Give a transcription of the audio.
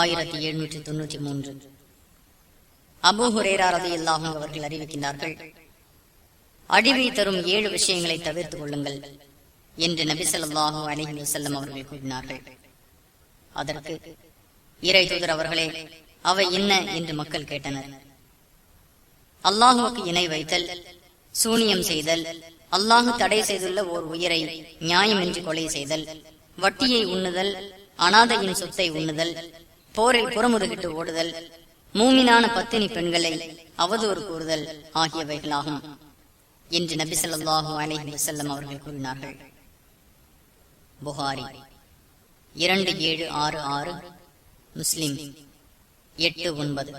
ஆயிரத்தி எழுநூற்றி தொன்னூற்றி மூன்று. அபு ஹுரேரா ரதி இல்லாமல் அவர்கள் அறிவிக்கின்றார்கள் அழிவை தரும் ஏழு விஷயங்களை தவிர்த்துக் கொள்ளுங்கள் என்று நபிசல்லாஹு அலிஹி வசல்லம் அவர்கள் கூறினார்கள். அதற்கு இறை தூதர் அவர்களே அவை என்ன? என்று மக்கள் கேட்டனர். அல்லாஹுவுக்கு இணை வைத்தல் சூனியம் செய்தல் அல்லாஹு தடை செய்துள்ள ஓர் உயிரை நியாயமின்றி கொலை செய்தல் வட்டியை உண்ணுதல் அனாதையின் சொத்தை உண்ணுதல் போரில் புறமுதுகிட்டு ஓடுதல். மூமினான பத்தினி பெண்களை அவதூறு கூறுதல் ஆகியவைகளாகும் என்று நபி ஸல்லல்லாஹு அலஹி வசல்லம் அவர்கள் கூறினார்கள். புகாரி இரண்டு ஏழு ஆறு ஆறு முஸ்லிம் எட்டு ஒன்பது.